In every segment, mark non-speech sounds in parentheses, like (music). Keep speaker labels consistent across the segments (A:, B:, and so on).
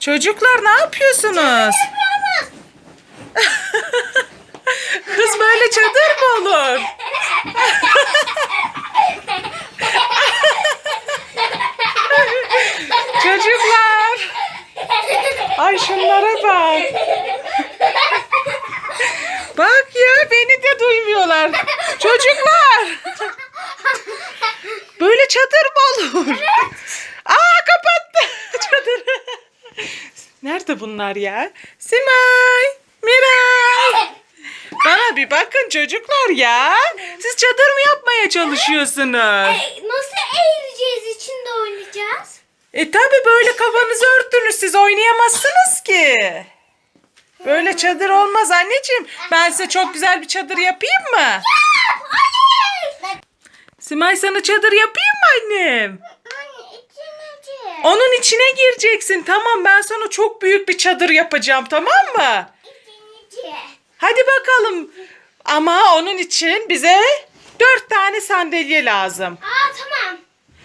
A: Çocuklar ne yapıyorsunuz? (laughs) Kız böyle çadır mı olur? (laughs) Çocuklar. Ay şunlara bak. Bak ya beni de duymuyorlar. Çocuklar. Böyle çadır mı olur? Aa kapattı çadırı. Nerede bunlar ya? Simay, Miray. (laughs) Bana bir bakın çocuklar ya. Siz çadır mı yapmaya çalışıyorsunuz?
B: Ey, Nasıl eğileceğiz içinde oynayacağız?
A: E tabi böyle kafanızı örttünüz siz oynayamazsınız ki. Böyle çadır olmaz anneciğim. Ben size çok güzel bir çadır yapayım mı?
B: Hayır.
A: Simay sana çadır yapayım mı annem? Onun içine gireceksin. Tamam ben sana çok büyük bir çadır yapacağım tamam mı? Hadi bakalım. Ama onun için bize dört tane sandalye lazım.
B: Aa tamam.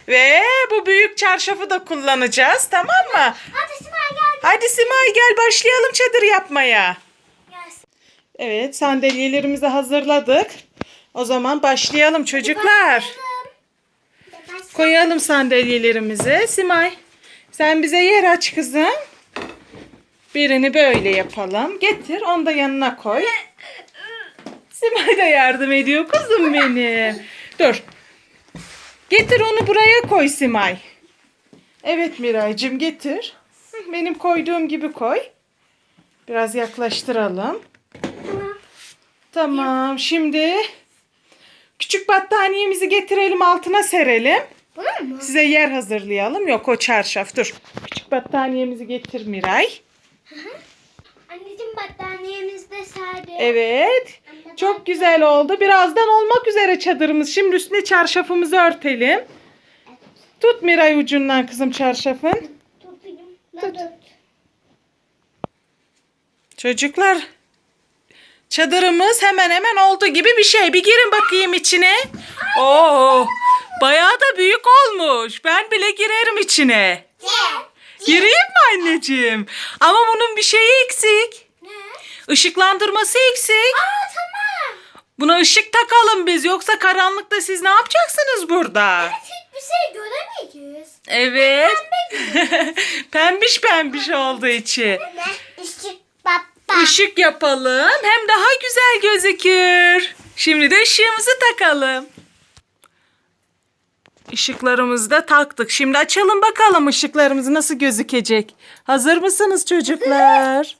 A: Ve bu büyük çarşafı da kullanacağız tamam mı?
B: Hadi Simay gel.
A: Hadi Simay gel başlayalım çadır yapmaya.
B: Gelsin.
A: Evet sandalyelerimizi hazırladık. O zaman başlayalım çocuklar.
B: Başlayalım.
A: Koyalım sandalyelerimizi. Simay sen bize yer aç kızım. Birini böyle yapalım. Getir onu da yanına koy. Simay da yardım ediyor kızım benim. Dur. Getir onu buraya koy Simay. Evet Miraycığım getir. Benim koyduğum gibi koy. Biraz yaklaştıralım.
B: Tamam
A: şimdi küçük battaniyemizi getirelim altına serelim.
B: Bunu mu?
A: Size yer hazırlayalım. Yok o çarşaf dur. Küçük battaniyemizi getir Miray.
B: Anneciğim battaniyemiz de sade.
A: Evet. Çok güzel oldu. Birazdan olmak üzere çadırımız. Şimdi üstüne çarşafımızı örtelim. Tut Miray ucundan kızım çarşafın.
B: Tutayım. Tut.
A: Çocuklar çadırımız hemen hemen oldu gibi bir şey. Bir girin bakayım içine. Oo, bayağı da büyük olmuş. Ben bile girerim içine. Gireyim mi anneciğim? Ama bunun bir şeyi eksik.
B: Ne?
A: Işıklandırması eksik.
B: Aa tamam.
A: Buna ışık takalım biz. Yoksa karanlıkta siz ne yapacaksınız burada?
B: Hiçbir şey göremeyeceğiz.
A: Evet. (laughs) pembiş pembiş olduğu için.
B: Ne? Işık baba.
A: Işık yapalım. Hem daha güzel gözükür. Şimdi de ışığımızı takalım. Işıklarımızı da taktık. Şimdi açalım bakalım ışıklarımız nasıl gözükecek. Hazır mısınız çocuklar?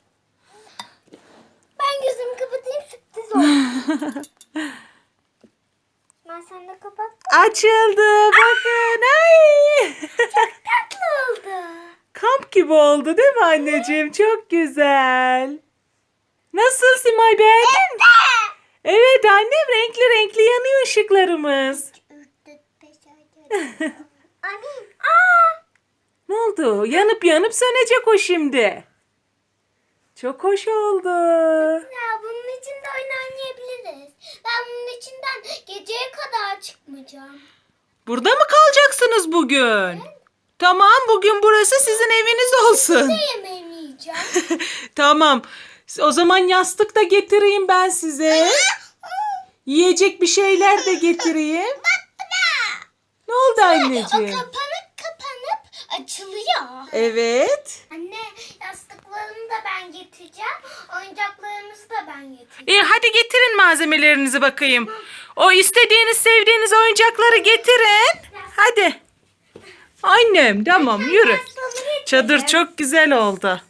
B: Ben gözümü kapatayım sürpriz olsun. (laughs) ben sen de kapat.
A: Açıldı. Bakın. Ay.
B: Tatlı oldu.
A: Kamp gibi oldu değil mi anneciğim? Çok güzel. Nasıl Simay mi? Evet annem renkli renkli yanıyor ışıklarımız. (laughs)
B: Aa.
A: Ne oldu? Yanıp yanıp sönecek o şimdi. Çok hoş oldu.
B: Ya bunun içinde oyun oynayabiliriz. Ben bunun içinden geceye kadar çıkmayacağım.
A: Burada mı kalacaksınız bugün? Tamam bugün burası sizin eviniz olsun.
B: Ne yemeğimi yiyeceğim? (laughs)
A: tamam. O zaman yastık da getireyim ben size. Yiyecek bir şeyler de getireyim. Ne oldu
B: O
A: anneciğim?
B: kapanıp kapanıp açılıyor.
A: Evet.
B: Anne yastıklarımı da ben getireceğim. Oyuncaklarımızı da ben getireceğim.
A: İyi hadi getirin malzemelerinizi bakayım. O istediğiniz, sevdiğiniz oyuncakları getirin. Hadi. Annem tamam yürü. Çadır çok güzel oldu.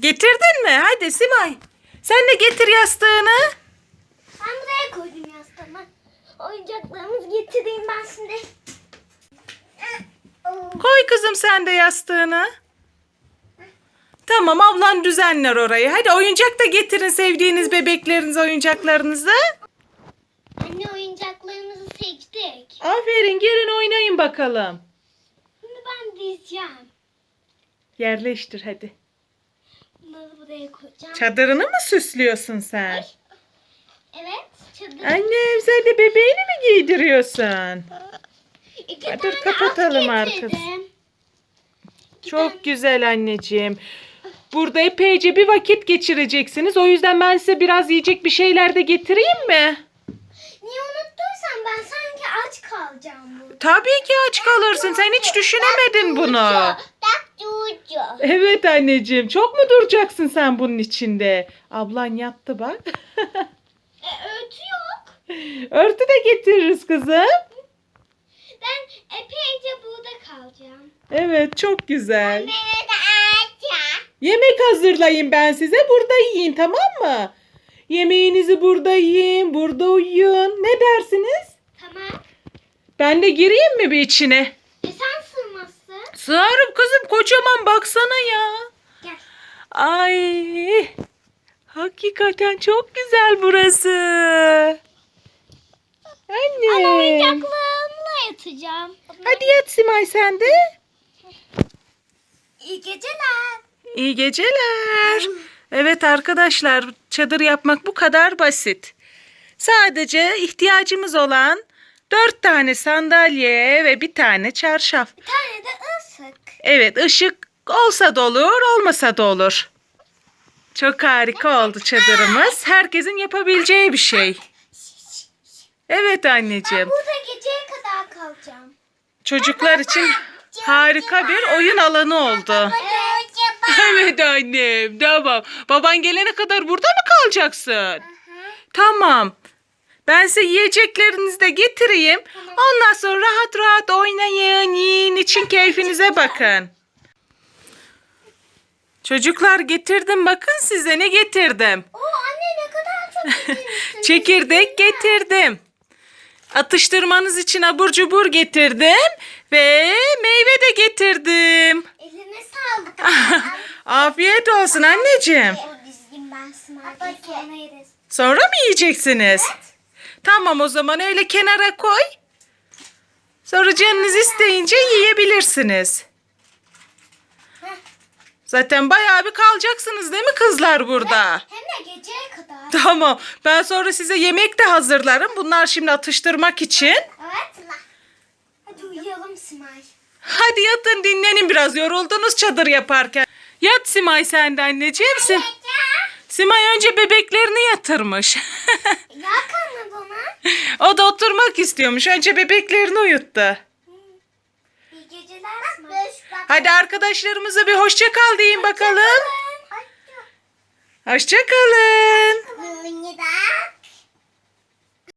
A: Getirdin mi? Hadi Simay. Sen de getir yastığını.
B: Ben buraya koydum yastığımı. Oyuncaklarımızı getireyim ben şimdi.
A: Koy kızım sen de yastığını. Tamam ablan düzenler orayı. Hadi oyuncak da getirin sevdiğiniz bebekleriniz oyuncaklarınızı.
B: Anne oyuncaklarımızı seçtik.
A: Aferin gelin oynayın bakalım.
B: Şimdi ben dizeceğim.
A: Yerleştir hadi.
B: Bunları buraya koyacağım.
A: Çadırını mı süslüyorsun sen?
B: Evet. Çadır.
A: Annem sen de bebeğini mi giydiriyorsun?
B: İki
A: Hadi
B: tane
A: kapatalım
B: at
A: artık.
B: getirdim.
A: Çok güzel anneciğim. Burada epeyce bir vakit geçireceksiniz. O yüzden ben size biraz yiyecek bir şeyler de getireyim mi?
B: Niye unuttuysan ben sanki aç kalacağım burada.
A: Tabii ki aç kalırsın. Sen hiç düşünemedin bunu.
B: Bak Cucu.
A: Evet anneciğim. Çok mu duracaksın sen bunun içinde? Ablan yattı bak. (laughs)
B: E, örtü yok.
A: Örtü de getiririz kızım.
B: Ben epeyce burada kalacağım.
A: Evet çok güzel.
B: Beni de ya.
A: Yemek hazırlayayım ben size. Burada yiyin tamam mı? Yemeğinizi burada yiyin. Burada uyuyun. Ne dersiniz?
B: Tamam.
A: Ben de gireyim mi bir içine?
B: E sen sığmazsın.
A: Sığarım kızım kocaman baksana ya.
B: Gel.
A: Ay. Hakikaten çok güzel burası. Anne.
B: Oyuncaklarımla yatacağım.
A: Hadi yat Simay sen de.
B: İyi geceler.
A: İyi geceler. Evet arkadaşlar çadır yapmak bu kadar basit. Sadece ihtiyacımız olan dört tane sandalye ve bir tane çarşaf.
B: Bir tane de ısık.
A: Evet ışık olsa da olur olmasa da olur. Çok harika oldu çadırımız. Herkesin yapabileceği bir şey. Evet anneciğim. Çocuklar için harika bir oyun alanı oldu. (laughs) Evet annem tamam. Baban gelene kadar burada mı kalacaksın? Tamam. Ben size yiyeceklerinizi de getireyim. Ondan sonra rahat rahat oynayın, yiyin, için keyfinize bakın. Çocuklar getirdim bakın size ne getirdim.
B: Oo anne ne kadar çok. (laughs)
A: Çekirdek getirdim. Atıştırmanız için abur cubur getirdim ve meyve de getirdim.
B: Eline sağlık. (laughs)
A: Afiyet olsun anneciğim.
B: sonra
A: mı yiyeceksiniz? Tamam o zaman öyle kenara koy. Sonra canınız isteyince yiyebilirsiniz. Zaten bayağı bir kalacaksınız değil mi kızlar burada?
B: Hem de geceye kadar.
A: Tamam. Ben sonra size yemek de hazırlarım. Bunlar şimdi atıştırmak için.
B: Evet. Hadi uyuyalım Simay.
A: Hadi yatın dinlenin biraz. Yoruldunuz çadır yaparken. Yat Simay sen de anneciğim. Sim- Simay önce bebeklerini yatırmış.
B: Yak anne bana. (laughs)
A: o da oturmak istiyormuş. Önce bebeklerini uyuttu. Hadi arkadaşlarımıza bir hoşça kal deyin bakalım. Hoşça kalın.
B: Hoşça